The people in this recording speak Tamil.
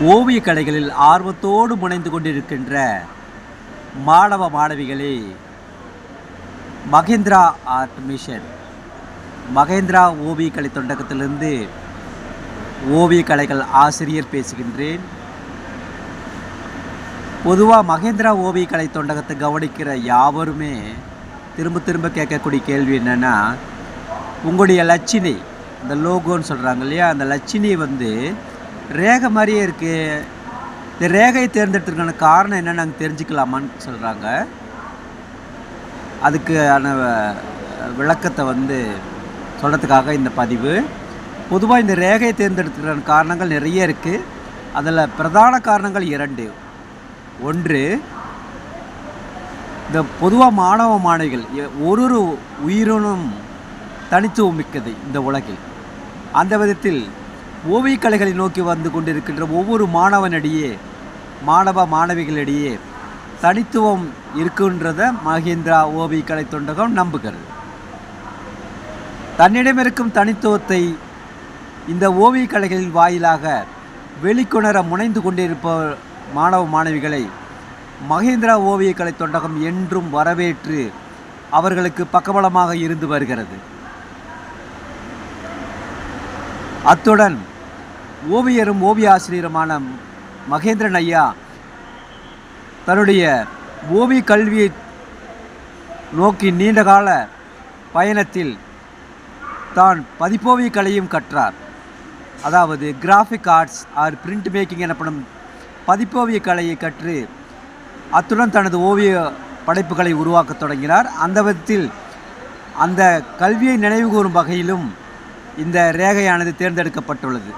ஓவிய கலைகளில் ஆர்வத்தோடு முனைந்து கொண்டிருக்கின்ற மாணவ மாணவிகளே மகேந்திரா ஆர்ட் மிஷன் மகேந்திரா ஓவிய கலை தொண்டகத்திலிருந்து ஓவிய கலைகள் ஆசிரியர் பேசுகின்றேன். பொதுவாக மகேந்திரா ஓவிய கலை தொண்டகத்தை கவனிக்கிற யாவருமே திரும்ப திரும்ப கேட்கக்கூடிய கேள்வி என்னென்னா உங்களுடைய லட்சினை இந்த லோகோன்னு சொல்கிறாங்க இல்லையா? அந்த லட்சினை வந்து ரேகை மாதிரியே இருக்குது இந்த ரேகையை தேர்ந்தெடுத்துருக்கான காரணம் என்னன்னு நாங்கள் தெரிஞ்சுக்கலாமான்னு சொல்கிறாங்க அதுக்கான விளக்கத்தை வந்து சொல்கிறதுக்காக இந்த பதிவு. பொதுவாக இந்த ரேகையை தேர்ந்தெடுத்துக்கிற காரணங்கள் நிறைய இருக்குது அதில் பிரதான காரணங்கள் இரண்டு. ஒன்று இந்த பொதுவாக மாணவ மாணவிகள் எ- ஒரு ஒரு உயிரினும் தனித்துவம் மிக்கது இந்த உலகில். அந்த விதத்தில் ஓவியக் கலைகளை நோக்கி வந்து கொண்டிருக்கின்ற ஒவ்வொரு மாணவனிடையே மாணவ மாணவிகளிடையே தனித்துவம் இருக்குன்றத மகேந்திரா ஓவியக் கலை தொண்டகம் நம்புகிறது. தன்னிடமிருக்கும் தனித்துவத்தை இந்த ஓவியக் கலைகளின் வாயிலாக வெளிக்கொணர முனைந்து கொண்டிருப்ப மாணவ மாணவிகளை மகேந்திரா ஓவியக் கலை தொண்டகம் என்றும் வரவேற்று அவர்களுக்கு பக்கபலமாக இருந்து வருகிறது. அத்துடன் ஓவியரும் ஓவிய ஆசிரியருமான மகேந்திரன் ஐயா தன்னுடைய ஓவிய கல்வியை நோக்கி நீண்டகால பயணத்தில் தான் பதிப்போவிய கலையும் கற்றார். அதாவது graphic arts or print making எனப்படும் பதிப்போவிய கலையை கற்று அத்துடன் தனது ஓவிய படைப்புகளை உருவாக்கத் தொடங்கினார். அந்த விதத்தில் அந்த கல்வியை நினைவுகூரும் வகையிலும் இந்த ரேகையானது தேர்ந்தெடுக்கப்பட்டுள்ளது.